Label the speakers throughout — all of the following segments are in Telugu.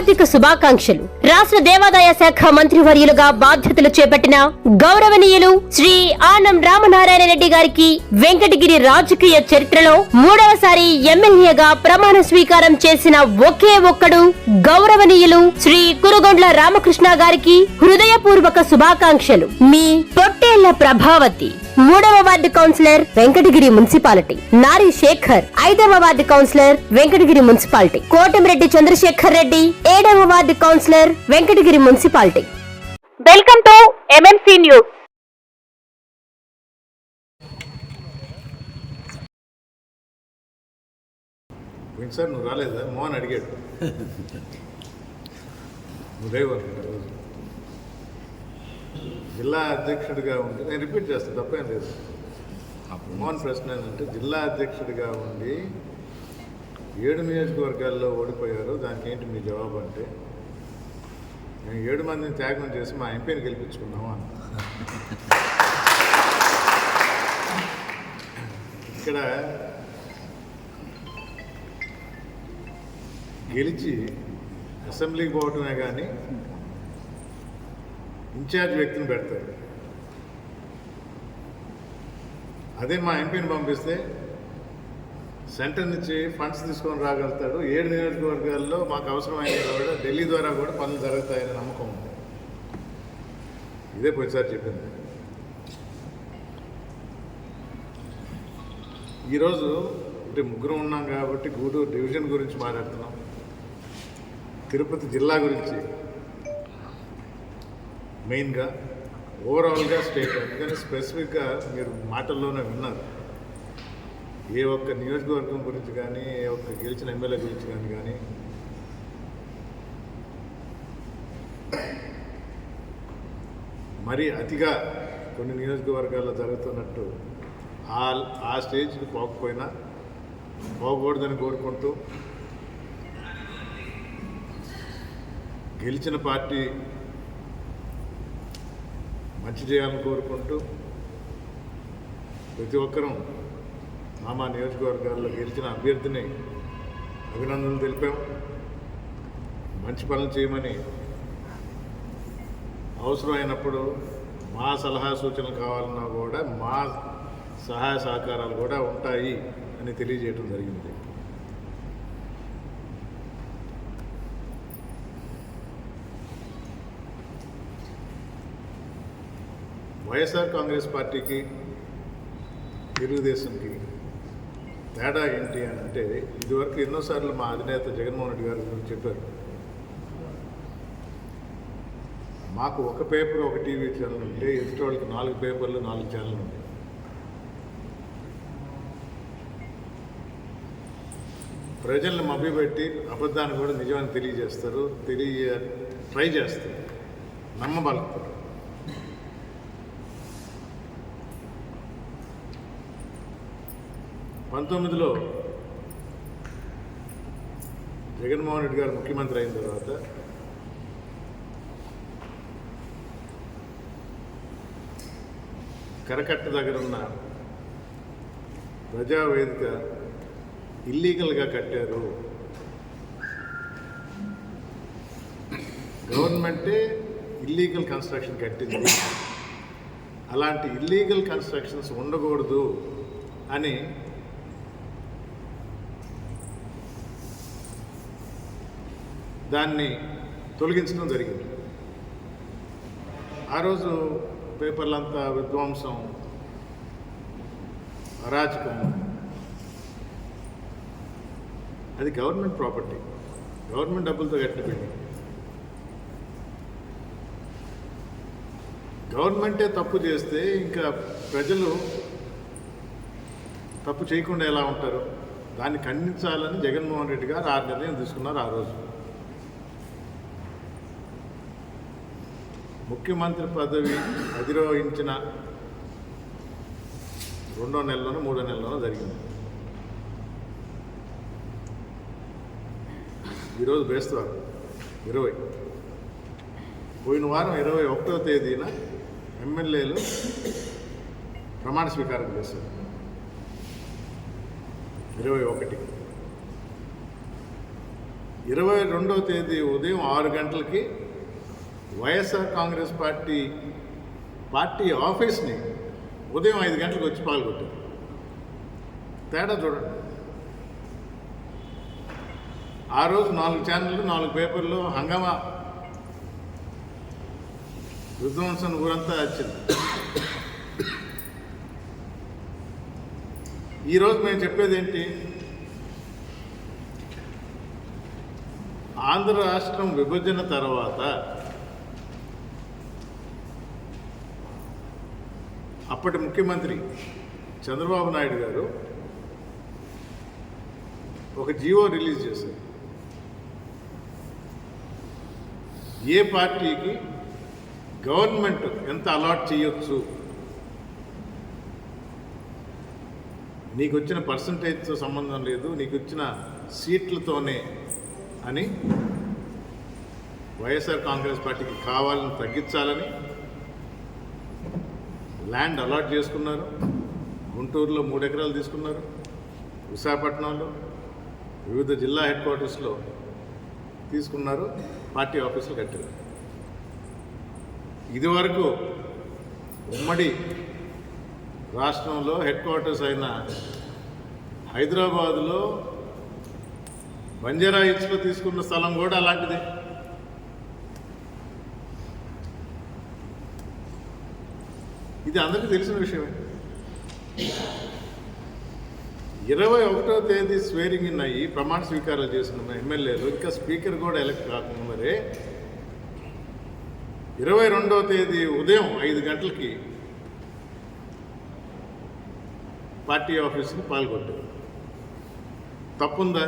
Speaker 1: హార్దిక శుభాకాంక్షలు. రాష్ట్ర దేవాదాయ శాఖ మంత్రివర్యులుగా బాధ్యతలు చేపట్టిన గౌరవనీయులు శ్రీ ఆనం రామనారాయణ రెడ్డి గారికి వెంకటగిరి రాజకీయ చరిత్రలో మూడవసారి ఎమ్మెల్యేగా ప్రమాణ స్వీకారం చేసిన ఒకే ఒక్కడు గౌరవనీయులు శ్రీ కురుగొండ్ల రామకృష్ణ గారికి హృదయపూర్వక శుభాకాంక్షలు. మీ పొట్టేళ్ళ ప్రభావతి. మూడవ ward councillor Venkatagiri municipality. Nari Shekhar ఐదవ ward councillor Venkatagiri municipality. Kotamreddy Chandrasekhar Reddy ఏడవ ward councillor Venkatagiri municipality. Welcome to MMC news
Speaker 2: sir నువ్వు రాలేదా? మోహన్ అడిగాడు. జిల్లా అధ్యక్షుడిగా ఉండి నేను రిపీట్ చేస్తాను తప్పేం లేదు. మోహన్ ప్రశ్న ఏంటంటే జిల్లా అధ్యక్షుడిగా ఉండి ఏడు నియోజకవర్గాల్లో ఓడిపోయారు దానికి ఏంటి మీ జవాబు అంటే మేము ఏడు మందిని త్యాగం చేసి మా ఎంపీని గెలిపించుకున్నాము అన్న ఇక్కడ గెలిచి అసెంబ్లీకి పోవటమే కానీ ఇన్ఛార్జ్ వ్యక్తిని పెడతారు. అదే మా ఎంపీని పంపిస్తే సెంటర్ నుంచి ఫండ్స్ తీసుకొని రాగలుగుతాడు. ఏడు నియోజకవర్గాల్లో మాకు అవసరమైన కూడా ఢిల్లీ ద్వారా కూడా పనులు జరుగుతాయనే నమ్మకం ఉంది. ఇదే పోయినసారి చెప్పింది. ఈరోజు అంటే ముగ్గురు ఉన్నాం కాబట్టి గూడూరు డివిజన్ గురించి మాట్లాడుతున్నాం. తిరుపతి జిల్లా గురించి మెయిన్గా ఓవరాల్గా స్టేట్ అందుకని స్పెసిఫిక్గా మీరు మాటల్లోనే విన్నారు. ఏ ఒక్క నియోజకవర్గం గురించి కానీ ఏ ఒక్క గెలిచిన ఎమ్మెల్యే గురించి కానీ కానీ మరి అతిగా కొన్ని నియోజకవర్గాల్లో జరుగుతున్నట్టు ఆ ఆ స్టేజ్కి పోకపోయినా పోకూడదని కోరుకుంటూ గెలిచిన పార్టీ మంచి చేయాలని కోరుకుంటూ ప్రతి ఒక్కరూ మా నియోజకవర్గాల్లో గెలిచిన అభ్యర్థిని అభినందనలు తెలిపాం. మంచి పనులు చేయమని అవసరమైనప్పుడు మా సలహా సూచనలు కావాలన్నా కూడా మా సహాయ సహకారాలు కూడా ఉంటాయి అని తెలియజేయడం జరిగింది. వైఎస్ఆర్ కాంగ్రెస్ పార్టీకి తెలుగుదేశంకి తేడా ఏంటి అని అంటే ఇదివరకు ఎన్నోసార్లు మా అధినేత జగన్మోహన్ రెడ్డి గారు గురించి చెప్పారు. మాకు ఒక పేపర్ ఒక టీవీ ఛానల్ ఉంటే ఎదుటి వాళ్ళకి నాలుగు పేపర్లు నాలుగు ఛానల్ ఉంటాయి ప్రజల్ని మభ్యపెట్టి అబద్ధాన్ని కూడా నిజమని తెలియజేస్తారు తెలియ ట్రై చేస్తారు నమ్మబలుపుతారు పంతొమ్మిదిలో జగన్మోహన్ రెడ్డి గారు ముఖ్యమంత్రి అయిన తర్వాత కరకట్ట దగ్గర ఉన్న ప్రజావేదిక ఇల్లీగల్గా కట్టారు. గవర్నమెంటే ఇల్లీగల్ కన్స్ట్రక్షన్ కట్టింది. అలాంటి ఇల్లీగల్ కన్స్ట్రక్షన్స్ ఉండకూడదు అని దాన్ని తొలగించడం జరిగింది. ఆ రోజు పేపర్లంతా విధ్వంసం అరాచకం. అది గవర్నమెంట్ ప్రాపర్టీ. గవర్నమెంట్ డబ్బులతో కట్టిన బిల్డింగ్. గవర్నమెంటే తప్పు చేస్తే ఇంకా ప్రజలు తప్పు చేయకుండా ఎలా ఉంటారు? దాన్ని ఖండించాలని జగన్మోహన్ రెడ్డి గారు ఆ నిర్ణయం తీసుకున్నారు ఆ రోజు. ముఖ్యమంత్రి పదవి అధిరోహించిన రెండో నెలలోనో మూడో నెలలోనో జరిగింది. ఈరోజు బేస్తవారం ఇరవై. పోయిన వారం ఇరవై ఒకటో తేదీన ఎమ్మెల్యేలు ప్రమాణ స్వీకారం చేశారు. ఇరవై ఒకటి. ఇరవై రెండవ తేదీ ఉదయం ఆరు గంటలకి వైఎస్ఆర్ కాంగ్రెస్ పార్టీ పార్టీ ఆఫీస్ని ఉదయం ఐదు గంటలకు వచ్చి పాల్గొట్టారు తేడా చూడండి. ఆ రోజు నాలుగు ఛానళ్ళు నాలుగు పేపర్లు హంగమా. విధ్వంసం ఊరంతా వచ్చింది. ఈరోజు మేము చెప్పేది ఏంటి? ఆంధ్ర రాష్ట్రం విభజన తర్వాత అప్పటి ముఖ్యమంత్రి చంద్రబాబు నాయుడు గారు ఒక జీవో రిలీజ్ చేశారు. ఏ పార్టీకి గవర్నమెంట్ ఎంత అలాట్ చేయొచ్చు? నీకు వచ్చిన పర్సంటేజ్తో సంబంధం లేదు నీకు వచ్చిన సీట్లతోనే అని వైఎస్ఆర్ కాంగ్రెస్ పార్టీకి కావాలని తగ్గించాలని ల్యాండ్ అలాట్ చేసుకున్నారు. గుంటూరులో మూడు ఎకరాలు తీసుకున్నారు. విశాఖపట్నంలో వివిధ జిల్లా హెడ్ క్వార్టర్స్లో తీసుకున్నారు. పార్టీ ఆఫీసులు కట్టారు. ఇదివరకు ఉమ్మడి రాష్ట్రంలో హెడ్ క్వార్టర్స్ అయిన హైదరాబాదులో బంజారా హిల్స్లో తీసుకున్న స్థలం కూడా అలాంటిదే. ఇది అందరికీ తెలిసిన విషయమే. ఇరవై ఒకటో తేదీ స్వేరింగ్ ఇన్ అయ్యి ప్రమాణ స్వీకారాలు చేసిన ఎమ్మెల్యేలు ఇంకా స్పీకర్ కూడా ఎలక్ట్ కాకముందరే ఇరవై రెండో తేదీ ఉదయం ఐదు గంటలకి పార్టీ ఆఫీస్కి పాల్గొట్టారు తప్పుందా?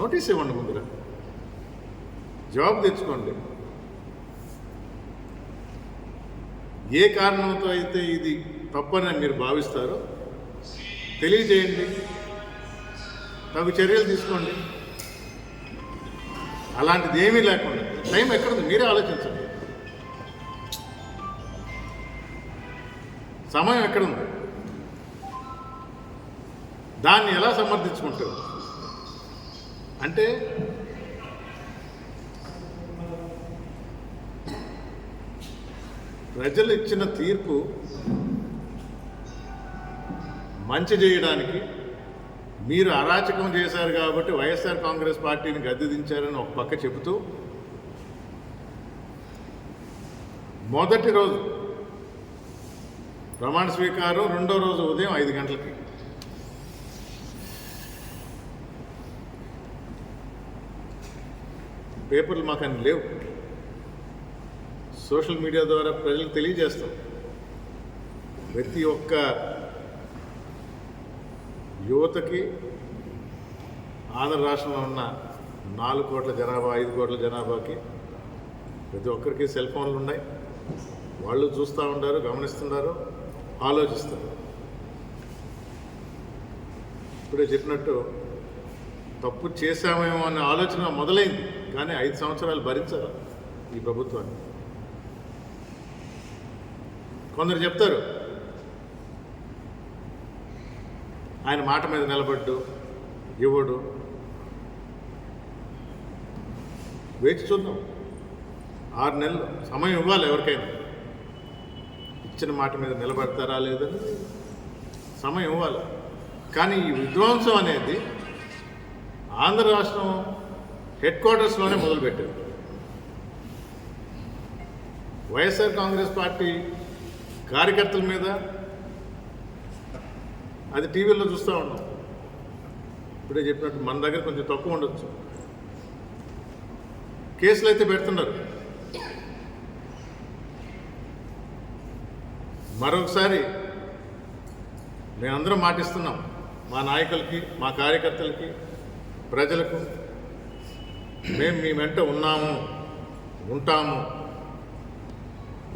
Speaker 2: నోటీస్ ఇవ్వండి ముందుగా. జవాబు తెచ్చుకోండి. ఏ కారణంతో అయితే ఇది తప్పని మీరు భావిస్తారో తెలియజేయండి. తగు చర్యలు తీసుకోండి. అలాంటిది ఏమీ లేకుండా. టైం ఎక్కడుంది? మీరే ఆలోచించండి. సమయం ఎక్కడుంది? దాన్ని ఎలా సమర్థించుకుంటారు? అంటే ప్రజలు ఇచ్చిన తీర్పు మంచి చేయడానికి మీరు అరాచకం చేశారు కాబట్టి వైఎస్ఆర్ కాంగ్రెస్ పార్టీని గద్దెదించారని ఒక పక్క చెబుతూ మొదటి రోజు ప్రమాణ స్వీకారం రెండో రోజు ఉదయం ఐదు గంటలకి. పేపర్లు మాకు అని లేవు. సోషల్ మీడియా ద్వారా ప్రజలకు తెలియజేస్తాం. ప్రతి ఒక్క యువతకి ఆంధ్ర రాష్ట్రంలో ఉన్న నాలుగు కోట్ల జనాభా ఐదు కోట్ల జనాభాకి ప్రతి ఒక్కరికి సెల్ ఫోన్లు ఉన్నాయి. వాళ్ళు చూస్తూ ఉంటారు గమనిస్తున్నారు ఆలోచిస్తారు. ఇప్పుడే చెప్పినట్టు తప్పు చేశామేమో అనే ఆలోచన మొదలైంది కానీ ఐదు సంవత్సరాలు భరించారు ఈ ప్రభుత్వాన్ని. కొందరు చెప్తారు ఆయన మాట మీద నిలబడ్డు ఇవ్వడు. వేచి చూద్దాం. ఆరు నెలలు సమయం ఇవ్వాలి ఎవరికైనా. ఇచ్చిన మాట మీద నిలబడతారా లేదని సమయం ఇవ్వాలి. కానీ ఈ విధ్వంసం అనేది ఆంధ్ర రాష్ట్రం హెడ్ క్వార్టర్స్లోనే మొదలుపెట్టారు వైఎస్ఆర్ కాంగ్రెస్ పార్టీ కార్యకర్తల మీద అది టీవీలో చూస్తూ ఉన్నాం. ఇప్పుడే చెప్పినట్టు మన దగ్గర కొంచెం తక్కువ ఉండొచ్చు. కేసులు అయితే పెడుతున్నారు. మరొకసారి మేమందరం మాటిస్తున్నాం. మా నాయకులకి మా కార్యకర్తలకి ప్రజలకు మేము మీ వెంట ఉన్నాము ఉంటాము.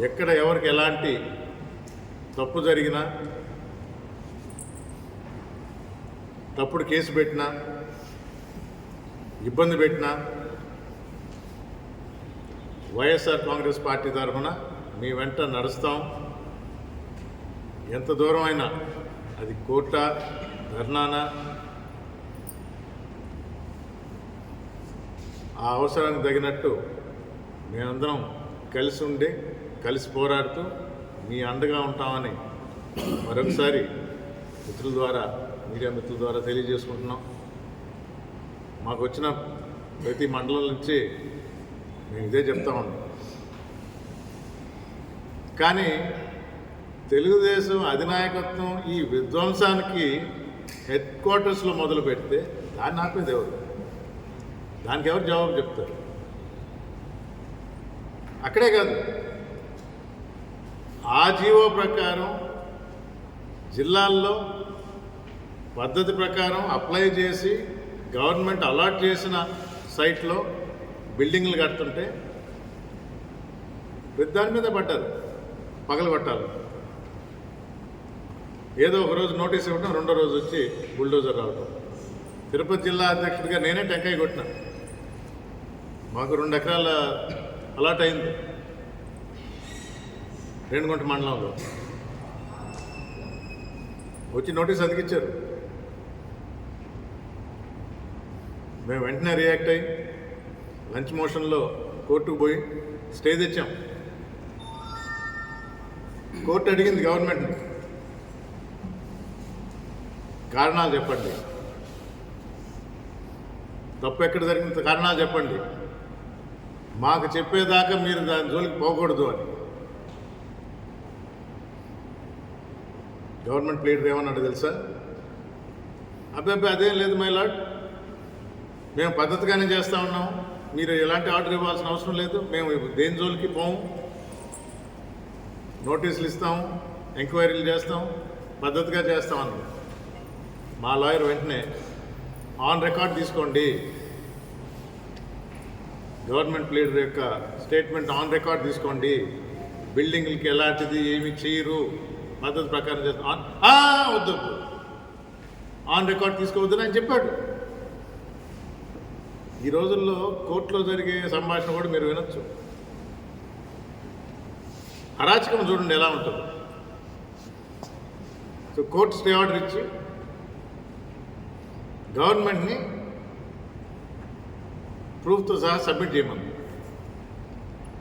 Speaker 2: ఎక్కడ ఎవరికి ఎలాంటి తప్పు జరిగినా తప్పుడు కేసు పెట్టినా ఇబ్బంది పెట్టినా వైఎస్ఆర్ కాంగ్రెస్ పార్టీ తరఫున మీ వెంట నడుస్తాం. ఎంత దూరం అయినా అది కోట ధర్నానా. ఆ అవసరానికి తగినట్టు మేమందరం కలిసి ఉండి కలిసి పోరాడుతూ మీ అండగా ఉంటామని మరొకసారి మిత్రుల ద్వారా మీడియా మిత్రుల ద్వారా తెలియజేసుకుంటున్నాం. మాకు వచ్చిన ప్రతి మండలం నుంచి మేము ఇదే చెప్తా ఉన్నాం. కానీ తెలుగుదేశం అధినాయకత్వం ఈ విధ్వంసానికి హెడ్ క్వార్టర్స్లో మొదలు పెడితే దాన్ని ఆపేది ఎవరు? దానికి ఎవరు జవాబు చెప్తారు? అక్కడే కాదు. ఆ జీవో ప్రకారం జిల్లాల్లో పద్ధతి ప్రకారం అప్లై చేసి గవర్నమెంట్ అలాట్ చేసిన సైట్లో బిల్డింగ్లు కడుతుంటే ప్రతి దాని మీద పడ్డారు పగలగొట్టాలి ఏదో ఒక రోజు నోటీస్ ఇవ్వడం రెండో రోజు వచ్చి బుల్డోజర్ రావడం తిరుపతి జిల్లా అధ్యక్షుడిగా నేనే టెంకాయ కొట్టిన. మాకు రెండు ఎకరాల అలాట్ అయింది. రేణుగుంట మండలంలో. వచ్చి నోటీస్ అతికిచ్చారు మేము వెంటనే రియాక్ట్ అయ్యి లంచ్ మోషన్లో కోర్టుకు పోయి స్టే తెచ్చాం. కోర్టు అడిగింది గవర్నమెంట్ని. కారణాలు చెప్పండి. తప్పు ఎక్కడ జరిగిన కారణాలు చెప్పండి. మాకు చెప్పేదాకా మీరు దాని జోలికి పోకూడదు అని. గవర్నమెంట్ లీడర్ ఏమన్నాడు తెలుసా? అబ్బాయి అదేం లేదు మై లాడ్ మేము పద్ధతిగానే చేస్తూ ఉన్నాం. మీరు ఎలాంటి ఆర్డర్ ఇవ్వాల్సిన అవసరం లేదు. మేము దేని జోలికి పోము నోటీసులు ఇస్తాము ఎంక్వైరీలు చేస్తాం పద్ధతిగా చేస్తాం అన్నారు మా లాయర్ వెంటనే ఆన్ రికార్డ్ తీసుకోండి. గవర్నమెంట్ లీడర్ యొక్క స్టేట్మెంట్ ఆన్ రికార్డ్ తీసుకోండి. బిల్డింగ్లకి ఎలాంటిది ఏమి చేయరు. పద్ధతి ప్రకారం చేస్తాం. వద్దు వద్దు. ఆన్ రికార్డ్ తీసుకోవద్దని ఆయన చెప్పాడు. ఈ రోజుల్లో కోర్టులో జరిగే సంభాషణ కూడా మీరు వినొచ్చు. అరాచకం చూడండి ఎలా ఉంటుంది. సో కోర్టు స్టే ఆర్డర్ ఇచ్చి గవర్నమెంట్ని ప్రూఫ్తో సహా సబ్మిట్ చేయమని.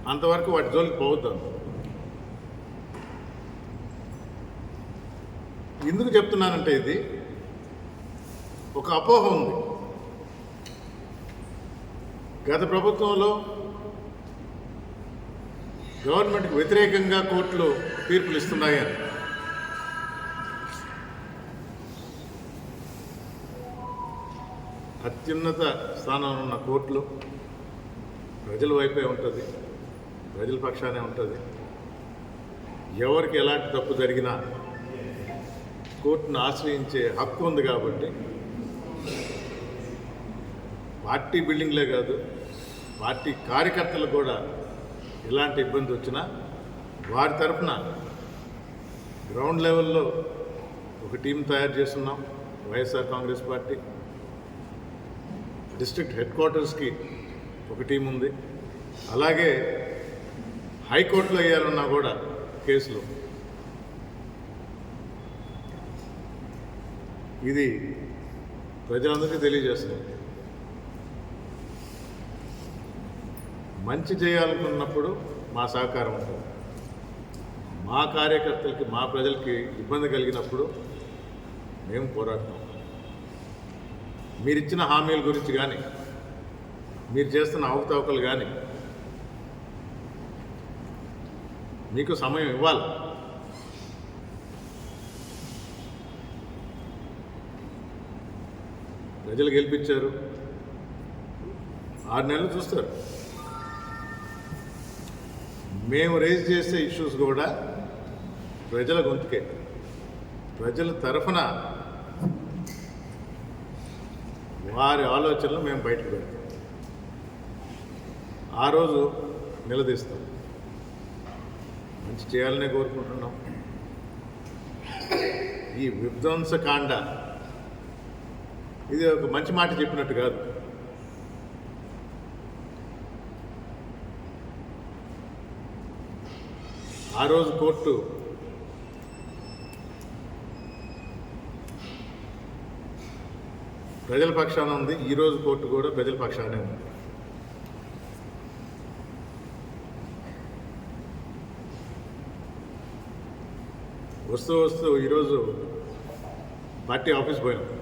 Speaker 2: అంతవరకు వాటి జోలికి పోవద్దాం ఎందుకు చెప్తున్నానంటే ఇది ఒక అపోహ ఉంది. గత ప్రభుత్వంలో గవర్నమెంట్కి వ్యతిరేకంగా కోర్టులు తీర్పులు ఇస్తున్నాయని అత్యున్నత స్థానంలో ఉన్న కోర్టులు ప్రజల వైపే ఉంటుంది ప్రజల పక్షానే ఉంటుంది. ఎవరికి ఎలాంటి తప్పు జరిగినా కోర్టును ఆశ్రయించే హక్కు ఉంది కాబట్టి పార్టీ బిల్డింగ్లే కాదు పార్టీ కార్యకర్తలకు కూడా ఎలాంటి ఇబ్బంది వచ్చినా వారి తరఫున గ్రౌండ్ లెవెల్లో ఒక టీం తయారు చేస్తున్నాం YSR Congress party. District head క్వార్టర్స్కి ఒక టీం ఉంది. అలాగే హైకోర్టులో వేయాలన్నా కూడా కేసులు ఇది ప్రజలందరికీ తెలియజేస్తుంది మంచి చేయాలనుకున్నప్పుడు మా సహకారం ఉంటుంది. మా కార్యకర్తలకి మా ప్రజలకి ఇబ్బంది కలిగినప్పుడు మేము పోరాడతాం. మీరు ఇచ్చిన హామీల గురించి కానీ మీరు చేస్తున్న అవకతవకలు కానీ మీకు సమయం ఇవ్వాలి. ప్రజలు గెలిపించారు. ఆరు నెలలు చూస్తారు. మేము రేజ్ చేసే ఇష్యూస్ కూడా ప్రజల గొంతుకే. ప్రజల తరఫున వారి ఆలోచనలు మేము బయటకు పెడతాం. ఆ రోజు నిలదీస్తాం. మంచి చేయాలనే కోరుకుంటున్నాం. ఈ విధ్వంసకాండ ఇది ఒక మంచి మాట చెప్పినట్టు కాదు. ఆ రోజు కోర్టు ప్రజల పక్షాన ఉంది ఈరోజు కోర్టు కూడా ప్రజల పక్షానే ఉంది. వస్తూ వస్తూ ఈరోజు పార్టీ ఆఫీస్ పోయినాం.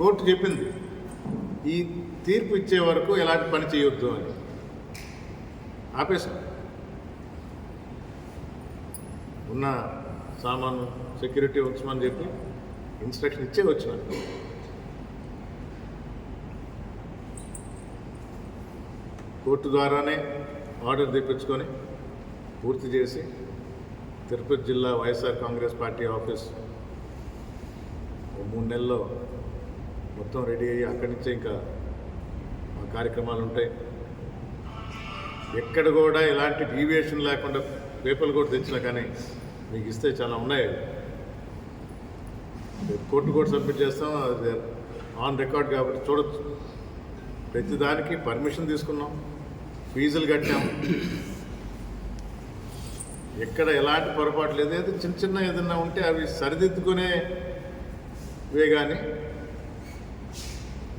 Speaker 2: కోర్టు చెప్పింది. ఈ తీర్పు ఇచ్చే వరకు ఎలాంటి పని చేయొద్దు అని. ఆపేశాం. ఉన్న సామాను సెక్యూరిటీ ఉంచమని చెప్పి ఇన్స్ట్రక్షన్ ఇచ్చే వచ్చిన కోర్టు ద్వారానే ఆర్డర్ తెప్పించుకొని పూర్తి చేసి తిరుపతి జిల్లా వైఎస్ఆర్ కాంగ్రెస్ పార్టీ ఆఫీస్ మూడు నెలల్లో మొత్తం రెడీ అయ్యి అక్కడి నుంచే ఇంకా మా కార్యక్రమాలు ఉంటాయి. ఎక్కడ కూడా ఎలాంటి డీవియేషన్ లేకుండా పేపర్లు కూడా తెచ్చినా కానీ మీకు ఇస్తే చాలా ఉన్నాయి. కోర్టు కూడా సబ్మిట్ చేస్తాం. అది ఆన్ రికార్డ్ కాబట్టి చూడొచ్చు. ప్రతిదానికి పర్మిషన్ తీసుకున్నాం. ఫీజులు కట్టాం. ఎక్కడ ఎలాంటి పొరపాటు లేదు ఏదో చిన్న చిన్న ఏదైనా ఉంటే అవి సరిదిద్దుకునే వే కానీ